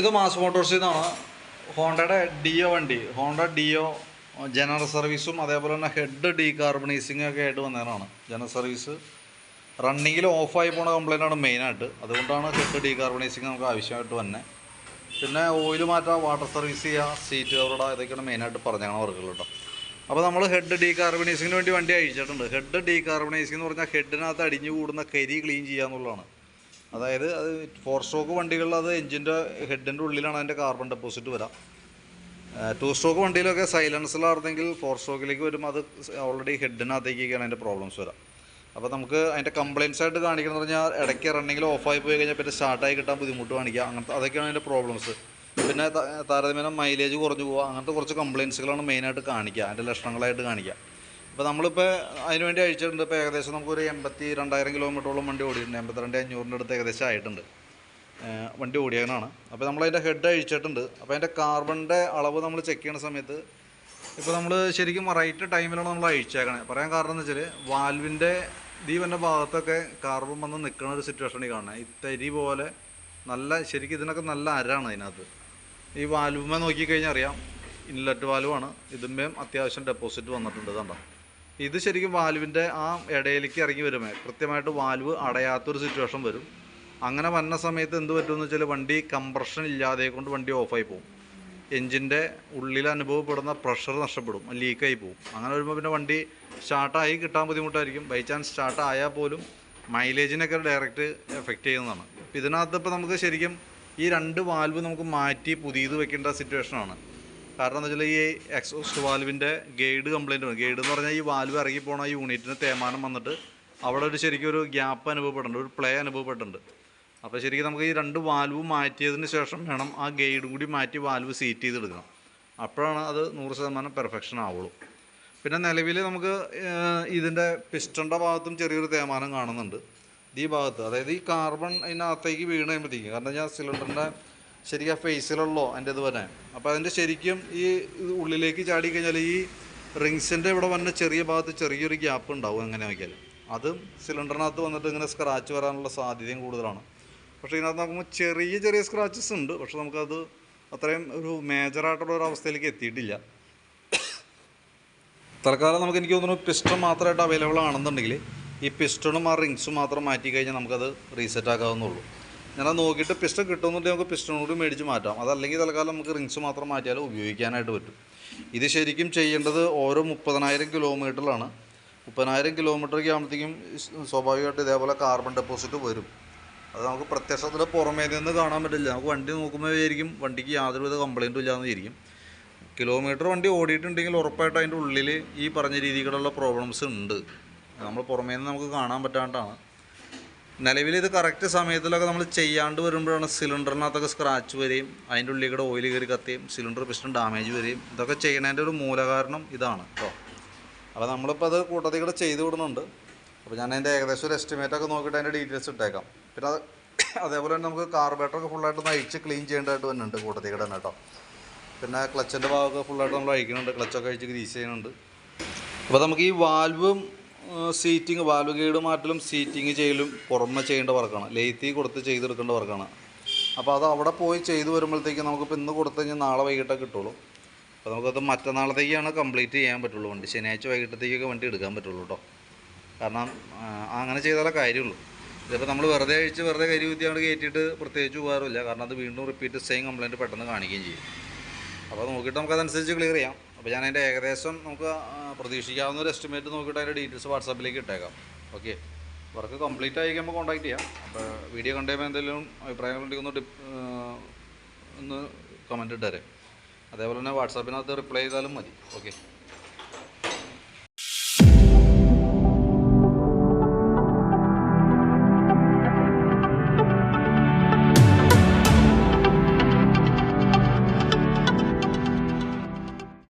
ഇത് മാസ് മോട്ടോഴ്സിൽ നിന്നാണ് ഹോണ്ടയുടെ ഡിയോ വണ്ടി ഹോണ്ട ഡിയോ ജനറൽ സർവീസും അതേപോലെ തന്നെ ഹെഡ് ഡീകാർബണൈസിങ് ഒക്കെ ആയിട്ട് വന്നതാണ് ജനറൽ സർവീസ് റണ്ണിങ്ങിൽ ഓഫായി പോണ കംപ്ലൈന്റ് മെയിനായിട്ട്. അതുകൊണ്ടാണ് ഹെഡ് ഡീകാർബണൈസിങ് നമുക്ക് ആവശ്യമായിട്ട് വന്നെ. പിന്നെ ഓയിൽ മാറ്റാം വാട്ടർ സർവീസ് ചെയ്യുക സീറ്റ് കവറുടെ ഇതൊക്കെയാണ് മെയിനായിട്ട് പറഞ്ഞാണ് വർക്കുകൾ കേട്ടോ. അപ്പോൾ നമ്മൾ ഹെഡ് ഡീകാർബണൈസിങ്ങിന് വേണ്ടി വണ്ടി അഴിച്ചിട്ടുണ്ട്. ഹെഡ് ഡീകാർബണൈസിംഗ് എന്ന് പറഞ്ഞാൽ ഹെഡിനകത്ത് അടിഞ്ഞു കൂടുന്ന കരി ക്ലീൻ ചെയ്യുക എന്നുള്ളതാണ് അതായത് അത് ഫോർ സ്ട്രോക്ക് വണ്ടികളിൽ അത് എഞ്ചിന്റെ ഹെഡിന്റെ ഉള്ളിലാണ് അതിന്റെ കാർബൺ ഡെപ്പോസിറ്റ് വരാം. ടു സ്ട്രോക്ക് വണ്ടിയിലൊക്കെ സൈലൻസിലായിരുന്നെങ്കിൽ ഫോർ സ്ട്രോക്കിലേക്ക് വരുമ്പോൾ അത് ഓൾറെഡി ഹെഡിനകത്തേക്കൊക്കെയാണ് അതിന്റെ പ്രോബ്ലംസ് വരാം. അപ്പോൾ നമുക്ക് അതിന്റെ കംപ്ലയിൻസ് ആയിട്ട് കാണിക്കണം എന്ന് പറഞ്ഞാൽ ഇടയ്ക്ക് റണ്ണിങ്ങിൽ ഓഫായി പോയി കഴിഞ്ഞാൽ പിന്നെ സ്റ്റാർട്ടായി കിട്ടാൻ ബുദ്ധിമുട്ട് കാണിക്കുക അങ്ങനത്തെ അതൊക്കെയാണ് അതിന്റെ പ്രോബ്ലംസ് പിന്നെ താരതമ്യേന മൈലേജ് കുറഞ്ഞു പോകുക അങ്ങനത്തെ കുറച്ച് കംപ്ലയിൻസുകളാണ് മെയിനായിട്ട് കാണിക്കുക. അതിന്റെ ലക്ഷണങ്ങളായിട്ട് കാണിക്കുക. അപ്പോൾ നമ്മളിപ്പോൾ അതിന് വേണ്ടി അഴിച്ചിട്ടുണ്ട്. ഇപ്പോൾ ഏകദേശം നമുക്കൊരു എൺപത്തി രണ്ടായിരം കിലോമീറ്ററോളം വണ്ടി ഓടിയിട്ടുണ്ട്. എൺപത്തിരണ്ട് അഞ്ഞൂറിന്റെ അടുത്ത് ഏകദേശം ആയിട്ടുണ്ട്. വണ്ടി ഓടിയാനാണ്. അപ്പോൾ നമ്മൾ അതിന്റെ ഹെഡ് അഴിച്ചിട്ടുണ്ട്. അപ്പോൾ അതിന്റെ കാർബണിന്റെ അളവ് നമ്മൾ ചെക്ക് ചെയ്യുന്ന സമയത്ത് ഇപ്പോൾ നമ്മൾ ശരിക്കും റൈറ്റ് ടൈമിലാണ് നമ്മൾ അഴിച്ചേക്കണേ. പറയാൻ കാരണം എന്ന് വെച്ചാൽ വാൽവിന്റെ വന്ന ഭാഗത്തൊക്കെ കാർബൺ വന്ന് നിൽക്കുന്ന ഒരു സിറ്റുവേഷനിൽ കാണുന്നത് ഈ തരി പോലെ നല്ല ശരിക്കും ഇതിനൊക്കെ നല്ല അരാണ് അതിനകത്ത്. ഈ വാൽവുമേ നോക്കിക്കഴിഞ്ഞാൽ അറിയാം ഇൻലെറ്റ് വാൽവാണ് ഇതിന്മേം അത്യാവശ്യം ഡെപ്പോസിറ്റ് വന്നിട്ടുണ്ട് കണ്ടോ. ഇത് ശരിക്കും വാൽവിന്റെ ആ ഇടയിലേക്ക് ഇറങ്ങി വരുമേ. കൃത്യമായിട്ട് വാൽവ് അടയാത്തൊരു സിറ്റുവേഷൻ വരും. അങ്ങനെ വന്ന സമയത്ത് എന്ത് പറ്റുമെന്ന് വെച്ചാൽ വണ്ടി കംപ്രഷൻ ഇല്ലാതെ കൊണ്ട് വണ്ടി ഓഫായി പോകും എഞ്ചിന്റെ ഉള്ളിൽ അനുഭവപ്പെടുന്ന പ്രഷർ നഷ്ടപ്പെടും ലീക്കായി പോകും അങ്ങനെ വരുമ്പോൾ പിന്നെ വണ്ടി സ്റ്റാർട്ടായി കിട്ടാൻ ബുദ്ധിമുട്ടായിരിക്കും. ബൈ ചാൻസ് സ്റ്റാർട്ട് ആയാൽ പോലും മൈലേജിനൊക്കെ ഡയറക്റ്റ് എഫക്റ്റ് ചെയ്യുന്നതാണ്. ഇതിനകത്ത് ഇപ്പോൾ നമുക്ക് ശരിക്കും ഈ രണ്ട് വാൽവ് നമുക്ക് മാറ്റി പുതിയത് വെക്കേണ്ട സിറ്റുവേഷനാണ് കാരണം എന്താ വെച്ചാൽ ഈ എക്സോസ്റ്റ് വാൽവിന്റെ ഗൈഡ് കംപ്ലൈന്റ് വന്നു. ഗൈഡ് എന്ന് പറഞ്ഞാൽ ഈ വാൽവ് ഇറങ്ങി പോണ യൂണിറ്റിന് തേമാനം വന്നിട്ട് അവിടെ ഒരു ശരിക്കും ഒരു ഗ്യാപ്പ് അനുഭവപ്പെട്ടുണ്ട് ഒരു പ്ലേ അനുഭവപ്പെട്ടിട്ടുണ്ട്. അപ്പോൾ ശരിക്കും നമുക്ക് ഈ രണ്ട് വാൽവ് മാറ്റിയതിന് ശേഷം വേണം ആ ഗൈഡും കൂടി മാറ്റി വാൽവ് സീറ്റ് ചെയ്തെടുക്കണം. അപ്പോഴാണ് അത് നൂറ് ശതമാനം പെർഫെക്ഷൻ ആവുള്ളൂ. പിന്നെ നിലവിൽ നമുക്ക് ഇതിന്റെ പിസ്റ്റന്റെ ഭാഗത്തും ചെറിയൊരു തേമാനം കാണുന്നുണ്ട്. ഈ ഭാഗത്ത് അതായത് ഈ കാർബൺ അതിനകത്തേക്ക് വീണ് കഴിയുമ്പോഴത്തേക്കും കാരണം ഞാൻ സിലിണ്ടറിന്റെ ശരിക്കും ആ ഫേസിലുള്ളോ അതിന്റെ ഇത് വരാൻ അപ്പോൾ അതിന്റെ ശരിക്കും ഈ ഉള്ളിലേക്ക് ചാടി കഴിഞ്ഞാൽ ഈ റിങ്സിന്റെ ഇവിടെ വന്ന ചെറിയ ഭാഗത്ത് ചെറിയൊരു ഗ്യാപ്പ് ഉണ്ടാവും എങ്ങനെ നോക്കിയാൽ അതും സിലിണ്ടറിനകത്ത് വന്നിട്ട് ഇങ്ങനെ സ്ക്രാച്ച് വരാനുള്ള സാധ്യതയും കൂടുതലാണ്. പക്ഷേ ഇതിനകത്ത് നോക്കുമ്പോൾ ചെറിയ ചെറിയ സ്ക്രാച്ചസ് ഉണ്ട്. പക്ഷെ നമുക്കത് അത്രയും ഒരു മേജറായിട്ടുള്ള ഒരു അവസ്ഥയിലേക്ക് എത്തിയിട്ടില്ല. തൽക്കാലം നമുക്ക് എനിക്ക് തോന്നുന്നു പിസ്റ്റൺ മാത്രമായിട്ട് അവൈലബിൾ ആണെന്നുണ്ടെങ്കിൽ ഈ പിസ്റ്റണും ആ റിങ്സും മാത്രം മാറ്റി കഴിഞ്ഞാൽ നമുക്കത് റീസെറ്റ് ആക്കാവുന്നുള്ളൂ ഞാനത് നോക്കിയിട്ട് പിസ്റ്റൺ കിട്ടുമെന്നുണ്ടെങ്കിൽ നമുക്ക് പിസ്റ്റൺ കൂടി മേടിച്ച് മാറ്റാം. അതല്ലെങ്കിൽ തൽക്കാലം നമുക്ക് റിങ്സ് മാത്രം മാറ്റിയാലും ഉപയോഗിക്കാനായിട്ട് പറ്റും. ഇത് ശരിക്കും ചെയ്യേണ്ടത് ഓരോ മുപ്പതിനായിരം കിലോമീറ്ററിലാണ്. മുപ്പതിനായിരം കിലോമീറ്ററൊക്കെ ആകുമ്പോഴത്തേക്കും സ്വാഭാവികമായിട്ട് ഇതേപോലെ കാർബൺ ഡെപ്പോസിറ്റ് വരും. അത് നമുക്ക് പ്രത്യക്ഷത്തിൽ പുറമേ നിന്ന് കാണാൻ പറ്റില്ല. നമുക്ക് വണ്ടി നോക്കുമ്പോൾ ആയിരിക്കും. വണ്ടിക്ക് യാതൊരുവിധ കംപ്ലൈന്റും ഇല്ലാന്ന് വിചാരിക്കും കിലോമീറ്റർ വണ്ടി ഓടിയിട്ടുണ്ടെങ്കിൽ ഉറപ്പായിട്ട് അതിന്റെ ഉള്ളിൽ ഈ പറഞ്ഞ രീതിയിലുള്ള പ്രോബ്ലംസ് ഉണ്ട്. നമ്മൾ പുറമേ നിന്ന് നമുക്ക് കാണാൻ പറ്റാണ്ടാണ്. നിലവിൽ ഇത് കറക്റ്റ് സമയത്തിലൊക്കെ നമ്മൾ ചെയ്യാണ്ട് വരുമ്പോഴാണ് സിലിണ്ടറിനകത്തൊക്കെ സ്ക്രാച്ച് വരികയും അതിന്റെ ഉള്ളിൽ കൂടെ ഓയിൽ കയറി കത്തുകയും സിലിണ്ടർ പിസ്റ്റൺ ഡാമേജ് വരികയും ഇതൊക്കെ ചെയ്യുന്നതിന്റെ ഒരു മൂലകാരണം ഇതാണ് കേട്ടോ അപ്പോൾ നമ്മളിപ്പോൾ അത് കൂട്ടത്തിൽ കൂടെ ചെയ്ത് വിടുന്നുണ്ട്. അപ്പോൾ ഞാൻ അതിന്റെ ഏകദേശം ഒരു എസ്റ്റിമേറ്റ് ഒക്കെ നോക്കിയിട്ട് അതിന്റെ ഡീറ്റെയിൽസ് ഇട്ടേക്കാം. പിന്നെ അത് അതേപോലെ തന്നെ നമുക്ക് കാർബേറ്ററൊക്കെ ഫുള്ളായിട്ട് ഒന്ന് അഴിച്ച് ക്ലീൻ ചെയ്യേണ്ടതായിട്ട് വരുന്നുണ്ട് കൂട്ടത്തിൽ കൂടെ തന്നെ കേട്ടോ പിന്നെ ക്ലച്ചിന്റെ ഭാഗമൊക്കെ ഫുള്ളായിട്ട് നമ്മൾ അഴിക്കുന്നുണ്ട് ക്ലച്ചൊക്കെ അഴിച്ച് ഗ്രീസ് ചെയ്യുന്നുണ്ട്. അപ്പോൾ നമുക്ക് ഈ വാൽവും സീറ്റിങ് വാൽവ് ഗൈഡ് മാറ്റലും സീറ്റിങ് ചെയ്യലും പുറമെ ചെയ്യേണ്ട വർക്കാണ്. ലേത്തി കൊടുത്ത് ചെയ്തെടുക്കേണ്ട വർക്കാണ്. അപ്പോൾ അത് അവിടെ പോയി ചെയ്തു വരുമ്പോഴത്തേക്ക് നമുക്കിപ്പോൾ ഇന്ന് കൊടുത്തു കഴിഞ്ഞാൽ നാളെ വൈകിട്ടേ കിട്ടുള്ളൂ. അപ്പോൾ നമുക്കത് മറ്റന്നാളത്തേക്കാണ് കംപ്ലീറ്റ് ചെയ്യാൻ പറ്റുള്ളൂ വണ്ടി. ശനിയാഴ്ച വൈകിട്ടത്തേക്കൊക്കെ വണ്ടി എടുക്കാൻ പറ്റുള്ളൂ കേട്ടോ കാരണം അങ്ങനെ ചെയ്താലേ കാര്യമുള്ളൂ. ഇതിപ്പോൾ നമ്മൾ വെറുതെ അഴിച്ച് വെറുതെ കരി കുത്തിയാണ് കയറ്റിയിട്ട് പ്രത്യേകിച്ച് ഉപകാരമില്ല. കാരണം അത് വീണ്ടും റിപ്പീറ്റ് സെയിം കംപ്ലയിന്റ് പെട്ടെന്ന് കാണിക്കുകയും ചെയ്യും. അപ്പോൾ നോക്കിയിട്ട് നമുക്കതനുസരിച്ച് ക്ലിയർ ചെയ്യാം. അപ്പോൾ ഞാൻ അതിന്റെ ഏകദേശം നമുക്ക് പ്രതീക്ഷിക്കാവുന്ന ഒരു എസ്റ്റിമേറ്റ് നോക്കിയിട്ട് അതിന്റെ ഡീറ്റെയിൽസ് വാട്സാപ്പിലേക്ക് ഇട്ടേക്കാം. ഓക്കെ വർക്ക് കംപ്ലീറ്റ് ആയി കഴിയുമ്പോൾ കോൺടാക്ട് ചെയ്യാം. അപ്പോൾ വീഡിയോ കണ്ടുകഴിയുമ്പോൾ എന്തെങ്കിലും അഭിപ്രായങ്ങളുണ്ടെങ്കിൽ ഒന്ന് ഒന്ന് കമന്റ് ഇട്ടേരെ അതേപോലെ തന്നെ വാട്സാപ്പിനകത്ത് റിപ്ലൈ ചെയ്താലും മതി. ഓക്കെ